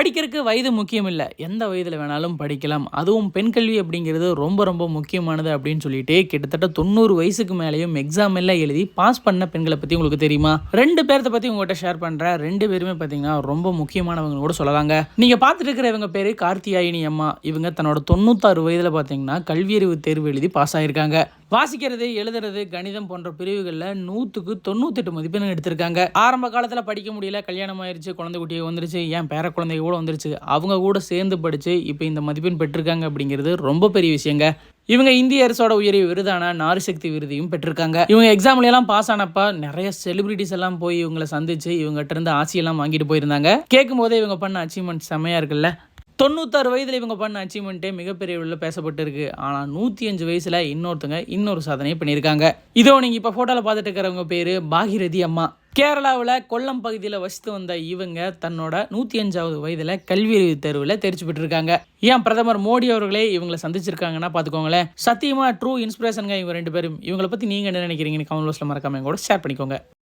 படிக்கிறதுக்கு வயது முக்கியம் இல்லை எந்த வயதில் வேணாலும் படிக்கலாம். அதுவும் பெண் கல்வி அப்படிங்கிறது ரொம்ப ரொம்ப முக்கியமானது அப்படின்னு சொல்லிட்டு கிட்டத்தட்ட தொண்ணூறு வயசுக்கு மேலேயும் எக்ஸாம் எல்லாம் எழுதி பாஸ் பண்ண பெண்களை பற்றி உங்களுக்கு தெரியுமா? ரெண்டு பேர்த்த பற்றி உங்கள்கிட்ட ஷேர் பண்ணுறேன் ரெண்டு பேருமே பார்த்தீங்கன்னா ரொம்ப முக்கியமானவங்க கூட சொல்லலாங்க. நீங்கள் பார்த்துட்டு இருக்கிற இவங்க பேர் கார்த்தியாயினி அம்மா. இவங்க தன்னோட தொண்ணூத்தாறு வயதில் பார்த்தீங்கன்னா கல்வியறிவு தேர்வு எழுதி பாஸ் ஆயிருக்காங்க. வாசிக்கிறது எழுதுறது கணிதம் போன்ற பிரிவுகளில் நூற்றுக்கு தொண்ணூத்தெட்டு மதிப்பெண் எடுத்திருக்காங்க. ஆரம்ப காலத்தில் படிக்க முடியல கல்யாணம் ஆயிடுச்சு குழந்தை குட்டியை வந்துருச்சு ஏன் பேர குழந்தை கூட வந்துருச்சு அவங்க கூட சேர்ந்து படித்து இப்போ இந்த மதிப்பெண் பெற்றிருக்காங்க அப்படிங்கிறது ரொம்ப பெரிய விஷயங்க. இவங்க இந்திய அரசோட உயரிய விருதான நாரிசக்தி விருதையும் பெற்றிருக்காங்க. இவங்க எக்ஸாம்ல எல்லாம் பாஸ் ஆனப்ப நிறைய செலிபிரிட்டிஸ் எல்லாம் போய் இவங்களை சந்திச்சு இவங்ககிட்ட இருந்து ஆசையெல்லாம் வாங்கிட்டு போயிருந்தாங்க. கேட்கும் போதே இவங்க பண்ண அச்சீவ்மெண்ட் செம்மையா இருக்குல்ல? தொண்ணூத்தாறு வயதில் இவங்க பண்ண அச்சீவ்மெண்ட்டே மிகப்பெரிய அளவில் பேசப்பட்டிருக்கு. ஆனால் நூற்றி அஞ்சு வயசில் இன்னொருத்தங்க இன்னொரு சாதனையை பண்ணியிருக்காங்க. இதோ நீங்கள் இப்போ ஃபோட்டோவில் பார்த்துட்டு இருக்கிறவங்க பேர் பாகிரதி அம்மா. கேரளாவில் கொல்லம் பகுதியில் வசித்து வந்த இவங்க தன்னோட நூற்றி அஞ்சாவது வயதில் கல்வி அறிவு தேர்வில் தெரிச்சு பெற்றிருக்காங்க. ஏன் பிரதமர் மோடி அவர்களே இவங்களை சந்திச்சிருக்காங்கன்னா பார்த்துக்கோங்களேன். சத்தியமாக ட்ரூ இன்ஸ்பிரேஷனுங்க இவங்க ரெண்டு பேரும். இவங்களை பற்றி நீங்கள் என்ன நினைக்கிறீங்கன்னு கமெண்ட் பாக்ஸில் மறக்காம கூட ஷேர் பண்ணிக்கோங்க.